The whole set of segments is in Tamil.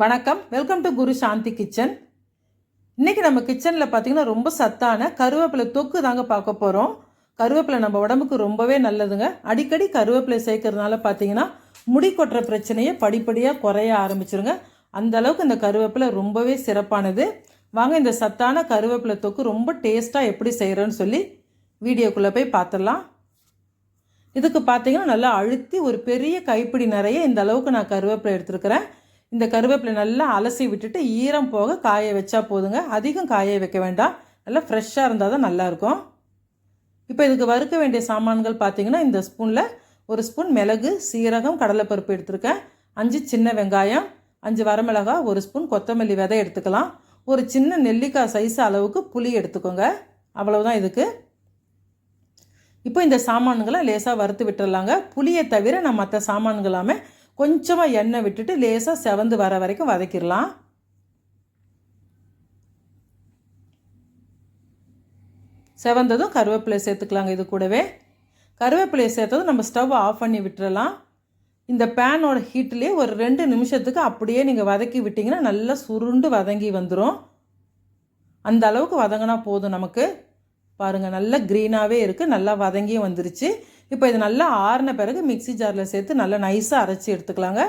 வணக்கம். Welcome to Guru Shanti kitchen இன்றைக்கி நம்ம கிச்சனில் பார்த்தீங்கன்னா ரொம்ப சத்தான கருவேப்பிலை தொக்கு தாங்க பார்க்க போகிறோம் கருவேப்பிலை நம்ம உடம்புக்கு ரொம்பவே நல்லதுங்க. அடிக்கடி கருவேப்பிலை சேர்க்கறதுனால பார்த்தீங்கன்னா முடி கொட்டுற பிரச்சனையை படிப்படியாக குறைய ஆரம்பிச்சிருங்க. அந்த அளவுக்கு இந்த கருவேப்பிலை ரொம்பவே சிறப்பானது. வாங்க இந்த சத்தான கருவேப்பிலை தொக்கு ரொம்ப டேஸ்ட்டாக எப்படி செய்கிறோன்னு சொல்லி வீடியோக்குள்ளே போய் பார்த்துடலாம் இதுக்கு பார்த்தீங்கன்னா நல்லா அழுத்தி ஒரு பெரிய கைப்பிடி நிறைய இந்த அளவுக்கு நான் கருவேப்பிலை எடுத்துருக்கிறேன். இந்த கருவேப்பிலை நல்லா அலசி விட்டுட்டு ஈரம் போக காய வச்சா போதுங்க. அதிகம் காய வைக்க வேண்டாம். நல்லா ஃப்ரெஷ்ஷாக இருந்தால் தான் நல்லாயிருக்கும். இப்போ இதுக்கு வறுக்க வேண்டிய சாமான்கள் பார்த்தீங்கன்னா இந்த ஸ்பூனில் ஒரு ஸ்பூன் மிளகு சீரகம் கடலைப்பருப்பு எடுத்திருக்கேன். அஞ்சு சின்ன வெங்காயம் அஞ்சு வரமிளகாய் ஒரு ஸ்பூன் கொத்தமல்லி விதை எடுத்துக்கலாம். ஒரு சின்ன நெல்லிக்காய் சைஸ் அளவுக்கு புளி எடுத்துக்கோங்க. அவ்வளவுதான் இதுக்கு. இப்போ இந்த சாமான்களை லேசாக வறுத்து விட்டுடலாங்க புளியை தவிர நான் மற்ற சாமான்களாமே கொஞ்சமாக எண்ணெய் விட்டுட்டு லேசாக செவந்து வர வரைக்கும் வதக்கிடலாம். செவந்ததும் கருவேப்பிலை சேர்த்துக்கலாங்க இது கூடவே. கருவேப்பிலையை சேர்த்ததும் நம்ம ஸ்டவ் ஆஃப் பண்ணி விட்டுறலாம். இந்த பேனோட ஹீட்லேயே ஒரு ரெண்டு நிமிஷத்துக்கு அப்படியே நீங்கள் வதக்கி விட்டிங்கன்னா நல்லா சுருண்டு வதங்கி வந்துடும் அந்த அளவுக்கு வதங்கினா போதும் நமக்கு. பாருங்கள் நல்லா க்ரீனாகவே இருக்குது நல்லா வதங்கியும் வந்துருச்சு. இப்போ இது நல்லா ஆறின பிறகு மிக்சி ஜாரில் சேர்த்து நல்லா நைஸாக அரைச்சி எடுத்துக்கலாங்க.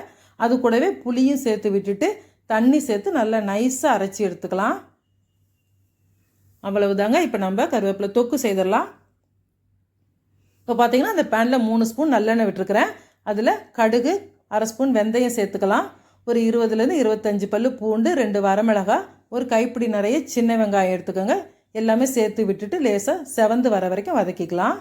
அது கூடவே புளியும் சேர்த்து விட்டுட்டு தண்ணி சேர்த்து நல்லா நைஸாக அரைச்சி எடுத்துக்கலாம். அவ்வளவுதாங்க. இப்போ நம்ம கருவேப்பிலை தொக்கு செய்திடலாம். இப்போ பார்த்தீங்கன்னா அந்த பேனில் மூணு ஸ்பூன் நல்லெண்ணெய் விட்டுருக்குறேன். அதில் கடுகு அரை ஸ்பூன் வெந்தயம் சேர்த்துக்கலாம். ஒரு இருபதுலேருந்து இருபத்தஞ்சி பல் பூண்டு ரெண்டு வரமிளகாய் ஒரு கைப்பிடி நிறைய சின்ன வெங்காயம் எடுத்துக்கோங்க. எல்லாமே சேர்த்து விட்டுட்டு லேசாக செவந்து வர வரைக்கும் வதக்கிக்கலாம்.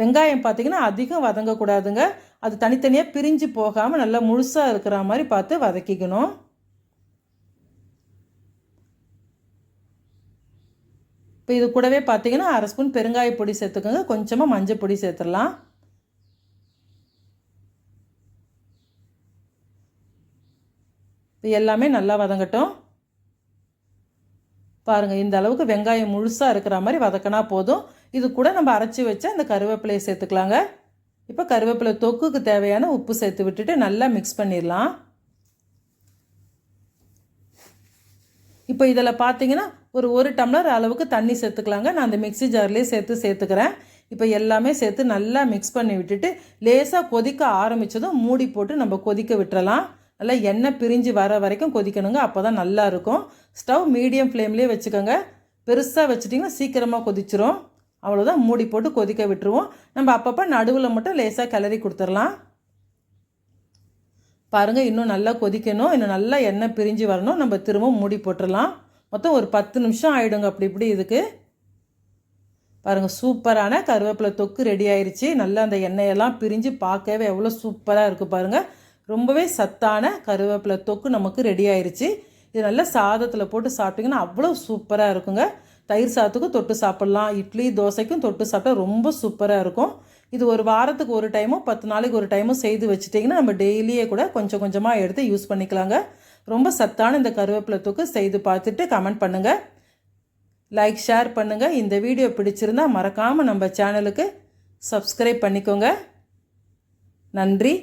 வெங்காயம் பார்த்தீங்கன்னா அதிகம் வதங்கக்கூடாதுங்க. அது தனித்தனியாக பிரிஞ்சு போகாமல் நல்லா முழுசாக இருக்கிற மாதிரி பார்த்து வதக்கிக்கணும். இப்போ இது கூடவே பார்த்தீங்கன்னா அரை ஸ்பூன் பெருங்காய பொடி சேர்த்துக்கோங்க. கொஞ்சமாக மஞ்சள் பொடி சேர்த்துடலாம். இது எல்லாமே நல்லா வதங்கட்டும். பாருங்கள் இந்த அளவுக்கு வெங்காயம் முழுசாக இருக்கிற மாதிரி வதக்கினா போதும். இது கூட நம்ம அரைச்சி வச்ச அந்த கருவேப்பிலையை சேர்த்துக்கலாங்க. இப்போ கருவேப்பிலை தொக்குக்கு தேவையான உப்பு சேர்த்து விட்டுட்டு நல்லா மிக்ஸ் பண்ணிடலாம். இப்போ இதில் பார்த்தீங்கன்னா ஒரு ஒரு டம்ளர் அளவுக்கு தண்ணி சேர்த்துக்கலாங்க. நான் அந்த மிக்சி ஜார்லேயே சேர்த்து சேர்த்துக்கிறேன். இப்போ எல்லாமே சேர்த்து நல்லா மிக்ஸ் பண்ணி விட்டுட்டு லேசாக கொதிக்க ஆரம்பித்ததும் மூடி போட்டு நம்ம கொதிக்க விட்டுறலாம். நல்லா எண்ணெய் பிரிஞ்சு வர வரைக்கும் கொதிக்கணுங்க. அப்போ தான் நல்லா இருக்கும். ஸ்டவ் மீடியம் ஃப்ளேம்லேயே வச்சுக்கோங்க. பெருசாக வச்சுட்டிங்கன்னா சீக்கிரமாக கொதிச்சிரும். அவ்வளோதான் மூடி போட்டு கொதிக்க விட்டுருவோம். நம்ம அப்பப்போ நடுவில் மட்டும் லேசாக கிளறி கொடுத்துடலாம். பாருங்கள் இன்னும் நல்லா கொதிக்கணும். இன்னும் நல்லா எண்ணெய் பிரிஞ்சு வரணும். நம்ம திரும்ப மூடி போட்டுடலாம். மொத்தம் ஒரு பத்து நிமிஷம் ஆகிடுங்க அப்படி இப்படி இதுக்கு. பாருங்கள் சூப்பரான கருவேப்பிலை தொக்கு ரெடி ஆயிடுச்சு நல்லா அந்த எண்ணெயெல்லாம் பிரிஞ்சு பார்க்கவே எவ்வளோ சூப்பராக இருக்குது பாருங்கள் ரொம்பவே சத்தான கருவேப்பிலை தொக்கு நமக்கு ரெடி ஆயிடுச்சு இது நல்லா சாதத்தில் போட்டு சாப்பிட்டிங்கன்னா அவ்வளோ சூப்பராக இருக்குங்க. தயிர் சாதத்துக்கும் தொட்டு சாப்பிட்லாம். இட்லி தோசைக்கும் தொட்டு சாப்பிட்டா ரொம்ப சூப்பராக இருக்கும். இது ஒரு வாரத்துக்கு ஒரு டைமும் பத்து நாளைக்கு ஒரு டைமும் செய்து வச்சுட்டிங்கன்னா நம்ம டெய்லியே கூட கொஞ்சம் கொஞ்சமாக எடுத்து யூஸ் பண்ணிக்கலாங்க. ரொம்ப சத்தான இந்த கருவேப்பிலை தூக்கு செய்து பார்த்துட்டு கமெண்ட் பண்ணுங்கள் லைக் ஷேர் பண்ணுங்கள் இந்த வீடியோ பிடிச்சிருந்தா மறக்காமல் நம்ம சேனலுக்கு சப்ஸ்கிரைப் பண்ணிக்கோங்க. நன்றி.